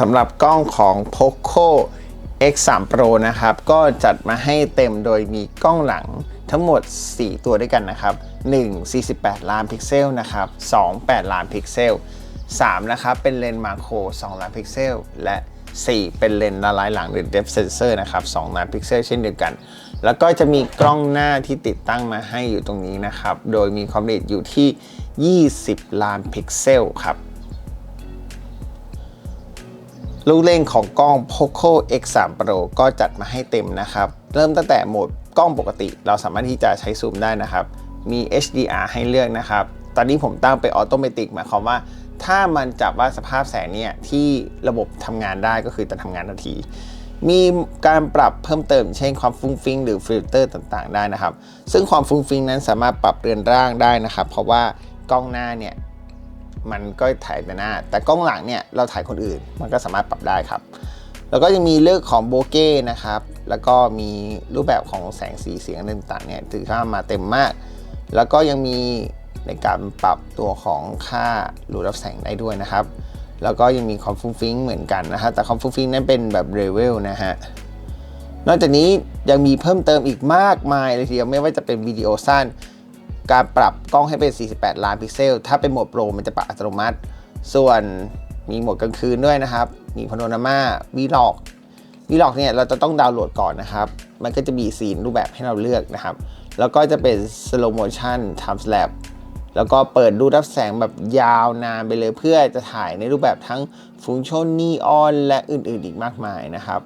สำหรับกล้องของ Poco X3 Pro นะครับ ก็จัดมาให้เต็มโดยมีกล้องหลังทั้งหมด 4 ตัวด้วยกันนะครับ 1 48 ล้านพิกเซลนะครับ 2 8 ล้านพิกเซล 3 นะครับ เป็นเลนส์มาโคร 2 ล้านพิกเซล และ 4 เป็นเลนส์ละลายหลังหรือ depth sensor นะครับ 2 ล้านพิกเซลเช่นเดียวกัน แล้วก็จะมีกล้องหน้าที่ติดตั้งมาให้อยู่ตรงนี้นะครับ โดยมีความละเอียดอยู่ที่ 20 ล้านพิกเซลครับ ลูกเล่นของกล้อง Poco X3 Pro ก็จัดมาให้เต็มนะครับ เริ่มตั้งแต่โหมดกล้องปกติ เราสามารถที่จะใช้ซูมได้นะครับ มี HDR ให้เลือกนะครับ ตอนนี้ผมตั้งไปออโตเมติกหมายความว่า ถ้ามันจับว่าสภาพแสงเนี่ยที่ระบบทำงานได้ก็คือจะทำงานทันที มีการปรับเพิ่มเติม เช่นความฟุ้งฟิ้งหรือฟิลเตอร์ต่างๆ ได้นะครับ ซึ่งความฟุ้งฟิ้งนั้นสามารถปรับเรือนร่างได้นะครับ เพราะว่ากล้องหน้าเนี่ย มันก็ถ่ายแต่หน้า แต่กล้องหลังเนี่ยเราถ่ายคนอื่น มันก็สามารถปรับได้ครับ แล้วก็ยังมีเลือกของโบเก้นะครับ แล้วก็มีรูปแบบของแสงสีเสียงต่างๆเนี่ยถือว่ามาเต็มมาก แล้วก็ยังมีในการปรับตัวของค่ารูรับแสงได้ด้วยนะครับ แล้วก็ยังมีความฟุ้งฟิ้งเหมือนกันนะฮะ แต่ความฟุ้งฟิ้งนั้นเป็นแบบเรเวลนะฮะ นอกจากนี้ยังมีเพิ่มเติมอีกมากมายเลยทีเดียวไม่ว่าจะเป็นวิดีโอสั้น การปรับกล้องให้เป็น 48 ล้านพิกเซล ถ้าเป็นโหมดโปรมันจะปรับอัตโนมัติ ส่วนมีโหมดกลางคืนด้วยนะครับ มีพาโนรามาวีล็อกวีล็อกเนี่ยเราจะต้องดาวน์โหลดก่อนนะครับ มันก็จะมีซีนรูปแบบให้เราเลือกนะครับ แล้วก็จะเป็น slow motion time lapse แล้วก็เปิดดูรับแสงแบบยาวนานไปเลยเพื่อจะถ่ายในรูปแบบทั้งฟูงชนนีออนและอื่นๆอีกมากมายนะครับ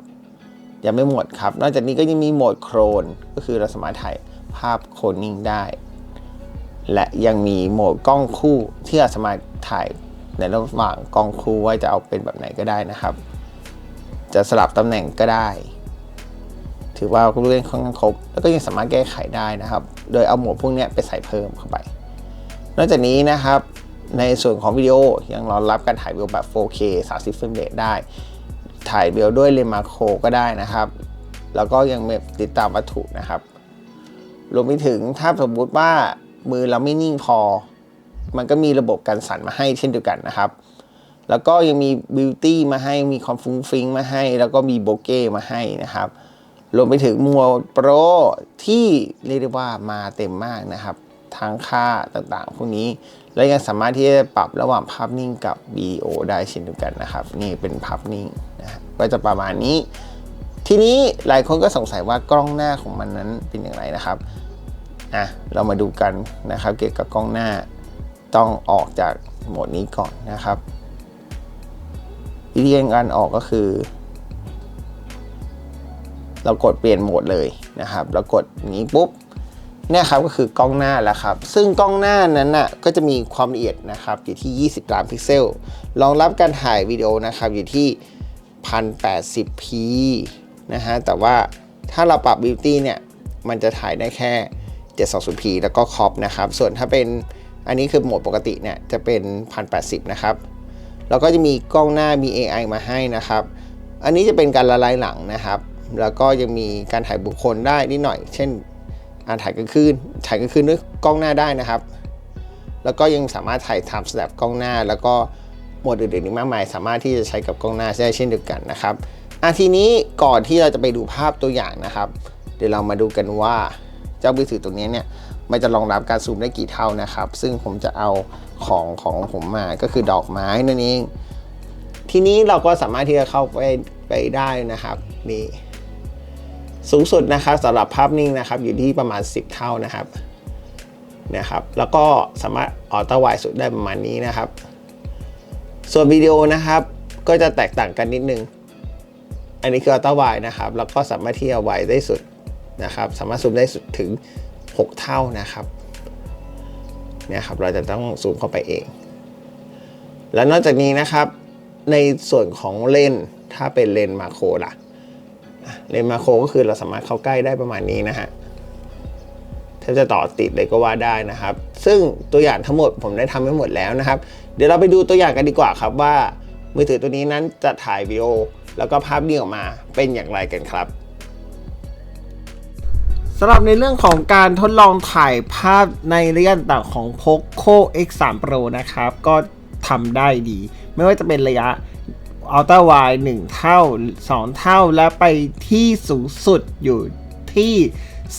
ยังไม่หมดครับ นอกจากนี้ก็ยังมีโหมดโครนก็คือเราสามารถถ่ายภาพโครนนิ่งได้ และยังมีโหมดกล้องคู่ที่เราสามารถถ่ายในระหว่างกล้องคู่ว่าจะเอาเป็นแบบไหนก็ได้นะครับ จะสลับตำแหน่งก็ได้ ถือว่าผู้เล่นค่อนข้างครบ แล้วก็ยังสามารถแก้ไขได้นะครับ โดยเอาโหมดพวกนี้ไปใส่เพิ่มเข้าไป นอกจากนี้นะครับ ในส่วนของวิดีโอยังรองรับการถ่ายวิดีโอแบบ 4K 30เฟรมเรทได้ ถ่ายวิดีโอด้วยเลนส์มาโครก็ได้นะครับ แล้วก็ยังติดตามวัตถุนะครับ รวมไปถึงถ้าสมมุติว่า มือเราไม่นิ่งพอ มันก็มีระบบการสั่นมาให้เช่นเดียวกันนะครับ แล้วก็ยังมีบิวตี้มาให้มีความฟุ้งฟิ้งมาให้ แล้วก็มีโบเก้มาให้นะครับ รวมไปถึงโหมดโปรที่เรียกได้ว่ามาเต็มมากนะครับทั้งค่าต่างๆ พวกนี้ และยังสามารถที่จะปรับระหว่างภาพนิ่งกับวีโอได้เช่นเดียวกันนะครับ นี่เป็นภาพนิ่งนะฮะก็จะประมาณนี้ ทีนี้หลายคนก็สงสัยว่ากล้องหน้าของมันนั้นเป็นอย่างไรนะครับ่ะเรามาดูกันนะครับ เกี่ยวกับกล้องหน้าต้องออกจากโหมดนี้ก่อนนะครับวิธีการออกก็คือ เรากดเปลี่ยนโหมดเลยนะครับเรากดนี้ปุ๊บเนี่ยครับก็คือกล้องหน้าแล้วครับ ซึ่งกล้องหน้านั้นน่ะก็จะมีความละเอียดนะครับอยู่ที่ 20ล้านพิกเซลรองรับการถ่ายวิดีโอนะครับอยู่ที่ 1080p นะฮะแต่ว่าถ้าเราปรับ Beauty เนี่ยมันจะถ่ายได้แค่ 720p แล้วก็ครอปนะครับ ส่วนถ้าเป็นอันนี้คือโหมดปกติเนี่ยจะเป็น 1080 นะครับ แล้วก็จะมีกล้องหน้ามี AI มาให้นะครับ อันนี้จะเป็นการละลายหลังนะครับ แล้วก็ยังมีการถ่ายบุคคลได้นิดหน่อย เช่นอาถ่ายกลางคืนถ่ายกลางคืนด้วยกล้องหน้าได้นะครับ แล้วก็ยังสามารถถ่าย time lapse กล้องหน้า แล้วก็โหมดอื่นๆอีกมากมาย สามารถที่จะใช้กับกล้องหน้าได้เช่นเดียวกันนะครับอะทีนี้ก่อนที่เราจะไปดูภาพตัวอย่างนะครับ เดี๋ยวเรามาดูกันว่า จ้ามือถือตัวนี้เนี่ยมันจะรองรับการซูมได้กี่เท่านะครับ ซึ่งผมจะเอาของของผมมาก็คือดอกไม้นั่นเอง ทีนี้เราก็สามารถที่จะเข้าไปไปได้นะครับนี่สูงสุดนะครับสำหรับภาพนิ่งนะครับ อยู่ที่ประมาณ 10 เท่านะครับนะครับ แล้วก็สามารถออโต้ไวสุดได้ประมาณนี้นะครับ ส่วนวิดีโอนะครับ ก็จะแตกต่างกันนิดนึง อันนี้คือออโต้ไวนะครับ แล้วก็สามารถที่จะไวได้สุด นะครับ สามารถซูมได้สุดถึง 6 เท่านะครับเนี่ยครับเราจะต้องซูมเข้าไปเอง และนอกจากนี้นะครับในส่วนของเลนถ้าเป็นเลนมาโครล่ะเลนมาโครก็คือเราสามารถเข้าใกล้ได้ประมาณนี้นะฮะถ้าจะต่อติดเลยก็ว่าได้นะครับ ซึ่งตัวอย่างทั้งหมดผมได้ทำไว้หมดแล้วนะครับ เดี๋ยวเราไปดูตัวอย่างกันดีกว่าครับว่า มือถือตัวนี้นั้นจะถ่ายวิดีโอแล้วก็ภาพนิ่งออกมาเป็นอย่างไรกันครับ สำหรับในเรื่องของการทดลองถ่ายภาพในระยะต่างของ Poco X3 Pro นะครับ ก็ทำได้ดี ไม่ว่าจะเป็นระยะอัลตร้าไวหนึ่งเท่า 2 เท่าและไปที่สูงสุดอยู่ที่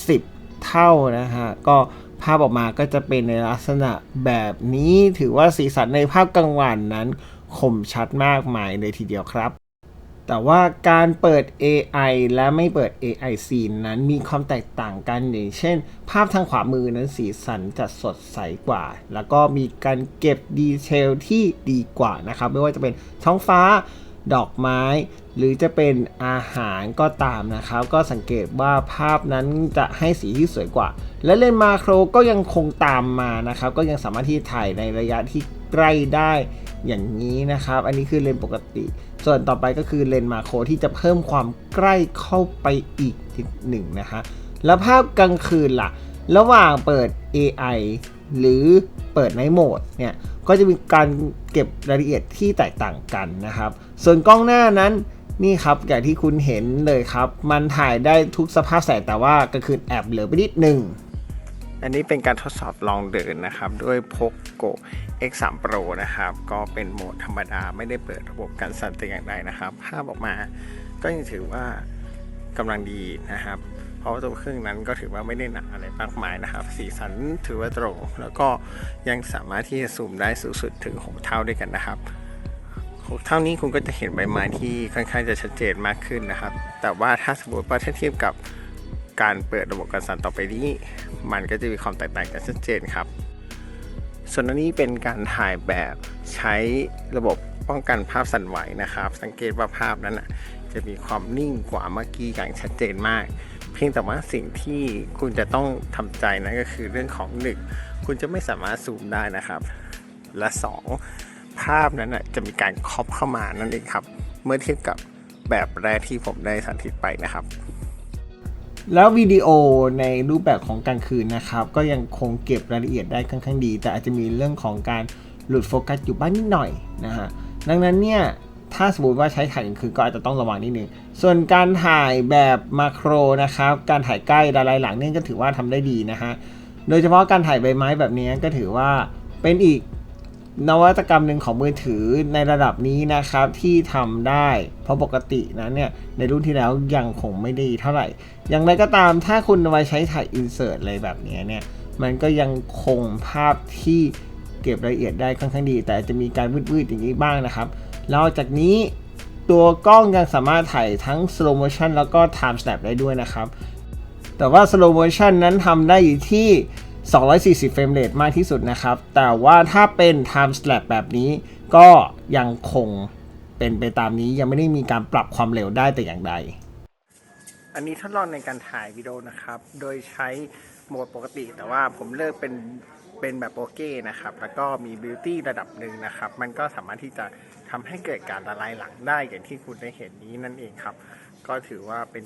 10 เท่านะฮะ ก็ภาพออกมาก็จะเป็นในลักษณะแบบนี้ถือว่าสีสันในภาพกลางวันนั้นคมชัดมากมายเลยทีเดียวครับ แต่ว่าการเปิด AI และไม่เปิด AI scene นั้นมีความแตกต่างกันอย่างเช่น ภาพทางขวามือนั้นสีสันจะสดใสกว่า แล้วก็มีการเก็บดีเทลที่ดีกว่านะครับ ไม่ว่าจะเป็นท้องฟ้า ดอกไม้ หรือจะเป็นอาหารก็ตามนะครับ ก็สังเกตว่าภาพนั้นจะให้สีที่สวยกว่า และเลนส์มาโครก็ยังคงตามมานะครับ ก็ยังสามารถที่ถ่ายในระยะที่ใกล้ได้ อย่างนี้นะครับ อันนี้คือเลนปกติ ส่วนต่อไปก็คือเลนมาโครที่จะเพิ่มความใกล้เข้าไปอีกนิดหนึ่งนะฮะ แล้วภาพกลางคืนล่ะ ระหว่างเปิด AI หรือเปิดในโหมดเนี่ย ก็จะมีการเก็บรายละเอียดที่แตกต่างกันนะครับ ส่วนกล้องหน้านั้นนี่ครับอย่างที่คุณเห็นเลยครับ มันถ่ายได้ทุกสภาพแสงแต่ว่ากลางคืนแอบเหลือไปนิดหนึ่ง อันนี้เป็นการทดสอบลองเดินนะครับ ด้วย Poco X3 Pro นะครับ ก็เป็นโหมดธรรมดาไม่ได้เปิดระบบการสั่นแต่อย่างใดนะครับ ภาพออกมาก็ยังถือว่ากำลังดีนะครับ เพราะว่าตัวเครื่องนั้นก็ถือว่าไม่ได้หนักอะไรมากมายนะครับ สีสันถือว่าตรงแล้วก็ยังสามารถที่จะซูมได้สูงสุดถึง 6 เท่าด้วยกันนะครับ6เท่านี้คุณก็จะเห็นใบไม้ที่ค่อนข้างจะชัดเจนมากขึ้นนะครับ แต่ว่าถ้าสมมติว่าถ้าเทียบกับ การเปิดระบบการสั่นต่อไปนี้ มันก็จะมีความแตกต่างกันชัดเจนครับ ส่วนอันนี้เป็นการถ่ายแบบใช้ระบบป้องกันภาพสั่นไหวนะครับ สังเกตว่าภาพนั้นจะมีความนิ่งกว่าเมื่อกี้อย่างชัดเจนมาก เพียงแต่ว่าสิ่งที่คุณจะต้องทำใจนั่นก็คือเรื่องของหนึ่งคุณจะไม่สามารถซูมได้นะครับ และสองภาพนั้นจะมีการครอบเข้ามานั่นเองครับ เมื่อเทียบกับแบบแรกที่ผมได้สาธิตไปนะครับ แล้ววิดีโอในรูปแบบของกลางคืนนะครับ ก็ยังคงเก็บรายละเอียดได้ค่อนข้างดี แต่อาจจะมีเรื่องของการหลุดโฟกัสอยู่บ้างนิดหน่อยนะฮะดังนั้นเนี่ยถ้าสมมติว่าใช้ถ่ายกลางคืนก็อาจจะต้องระวังนิดนึง ส่วนการถ่ายแบบมาโครนะครับ การถ่ายใกล้ดารายหลังเนี่ยก็ถือว่าทำได้ดีนะฮะ โดยเฉพาะการถ่ายใบไม้แบบนี้ก็ถือว่าเป็นอีก นวัตกรรมหนึ่งของมือถือในระดับนี้นะครับที่ทำได้ เพราะปกตินะเนี่ยในรุ่นที่แล้วยังคงไม่ดีเท่าไหร่ อย่างไรก็ตามถ้าคุณเอาไว้ใช้ถ่ายอินเสิร์ตอะไรแบบนี้เนี่ยมันก็ยังคงภาพที่เก็บรายละเอียดได้ค่อนข้างดี แต่จะมีการวืดๆอย่างนี้บ้างนะครับนอกจากนี้ตัวกล้องยังสามารถถ่ายทั้ง slow motion แล้วก็ time snap ได้ด้วยนะครับ แต่ว่า slow motion นั้นทำได้อยู่ที่ 240 เฟรมเรทมากที่สุดนะครับ แต่ว่าถ้าเป็น time slap แบบนี้ก็ยังคงเป็นไปตามนี้ยังไม่ได้มีการปรับความเร็วได้แต่อย่างใด อันนี้ทดลองในการถ่ายวิดีโอนะครับ โดยใช้โหมดปกติ แต่ว่าผมเลือกเป็นเป็นแบบโอเคนะครับ แล้วก็มีบิวตี้ระดับหนึ่งนะครับ มันก็สามารถที่จะทำให้เกิดการละลายหลังได้อย่างที่คุณได้เห็นนี้นั่นเองครับ ก็ถือว่าเป็น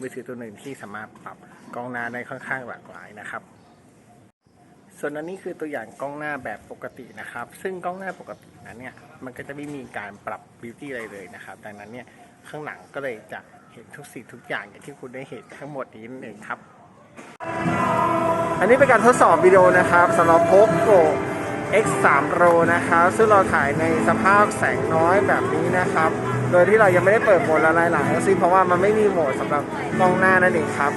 มือถือตัวหนึ่งที่สามารถปรับกล้องหน้าได้ค่อนข้างหลากหลายนะครับ ส่วนอันนี้คือตัวอย่างกล้องหน้าแบบปกตินะครับ ซึ่งกล้องหน้าปกตินั้นเนี่ย มันก็จะไม่มีการปรับบิวตี้อะไรเลยนะครับ ดังนั้นเนี่ยข้างหลังก็เลยจะเห็นทุกสิ่งทุกอย่างอย่างที่คุณได้เห็นทั้งหมดนี้นั่นเองครับ อันนี้เป็นการทดสอบวิดีโอนะครับสำหรับ Poco X3 Pro นะครับ ซึ่งเราถ่ายในสภาพแสงน้อยแบบนี้นะครับ โดยที่เรายังไม่ได้เปิดโหมดละลายหลังทั้งเพราะว่ามันไม่มีโหมดสำหรับกล้องหน้านั่นเองครับ